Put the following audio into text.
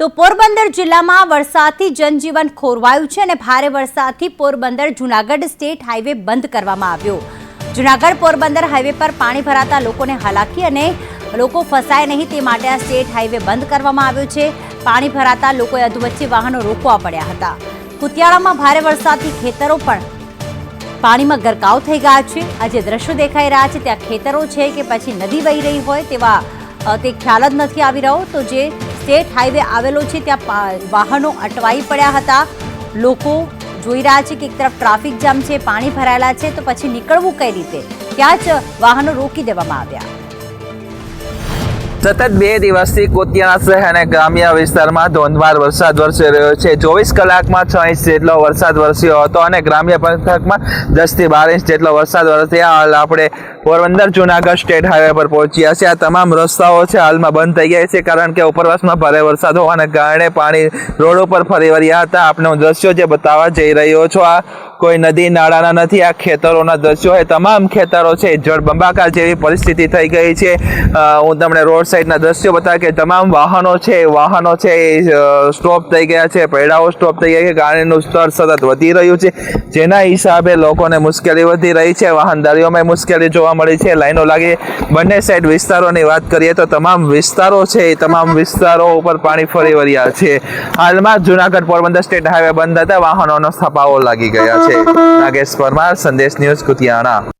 તો પોરબંદર જિલ્લામાં વરસાદથી જનજીવન ખોરવાયું છે અને ભારે વરસાદથી પોરબંદર જુનાગઢ સ્ટેટ હાઈવે બંધ કરવામાં આવ્યો. જુનાગઢ પોરબંદર હાઈવે પર પાણી ભરાતા લોકોને હાલાકી અને લોકો ફસાય નહીં તે માટે આ સ્ટેટ હાઈવે બંધ કરવામાં આવ્યો છે. પાણી ભરાતા લોકોએ અધવચ્ચે વાહનો રોકવા પડ્યા હતા. કુતિયાળામાં ભારે વરસાદથી ખેતરો પણ પાણીમાં ગરકાવ થઈ ગયા છે. આ જે દ્રશ્યો દેખાઈ રહ્યા છે. ત્યાં ખેતરો છે કે પછી નદી વહી રહી હોય તેવા તે ખ્યાલ જ નથી આવી રહ્યો. તો જે સ્ટેટ હાઈવે આવેલો છે, ત્યાં વાહનો અટવાઈ પડ્યા હતા. લોકો જોઈ રહ્યા છે કે એક તરફ ટ્રાફિક જામ છે, પાણી ભરાયેલા છે, તો પછી નીકળવું કઈ રીતે? ત્યાં જ વાહનો રોકી દેવામાં આવ્યા. સતત બે દિવસથી કોતિયાણા શહેર અને ગ્રામ્ય વિસ્તારમાં ધોધમાર વરસાદ વરસી રહ્યો છે. ચોવીસ કલાકમાં છ ઇંચ જેટલો વરસાદ વરસ્યો હતો અને ગ્રામ્ય પંથકમાં દસથી બાર ઇંચ જેટલો વરસાદ વરસ્યા. હાલ આપણે પોરબંદર જુનાગઢ સ્ટેટ હાઈવે પર પહોંચ્યા છે આ તમામ રસ્તાઓ છે હાલમાં બંધ થઈ ગયા છે કારણ કે ઉપરવાસમાં ભારે વરસાદ હોવાને કારણે પાણી રોડ ઉપર ફરી વળ્યા હતા. આપણે હું દ્રશ્યો જે બતાવવા જઈ રહ્યો છું, આ કોઈ નદી નાળાના નથી, આ ખેતરોના દ્રશ્યો એ તમામ ખેતરો છે, જળબંબાકાર જેવી પરિસ્થિતિ થઈ ગઈ છે. હું તમને રોડ સાઈડના દ્રશ્યો બતાવ કે તમામ વાહનો છે વાહનો છે, એ સ્ટોપ થઈ ગયા છે, પૈડાઓ સ્ટોપ થઈ ગયા છે, ગાડીનું સ્તર સતત વધી રહ્યું છે. જેના હિસાબે લોકોને મુશ્કેલી વધી રહી છે, વાહનદારીઓમાં મુશ્કેલી જોવા મળી છે, લાઈનો લાગી બંને સાઈડ વિસ્તારોની વાત કરીએ તો તમામ વિસ્તારો છે, એ તમામ વિસ્તારો ઉપર પાણી ફરી વળ્યા છે. હાલમાં જુનાગઢ પોરબંદર સ્ટેટ હાઈવે બંધ હતા, વાહનોનો સ્થપાવો લાગી ગયા છે. નાગેશ પરમાર સંદેશ ન્યૂઝ કુતિયાણા.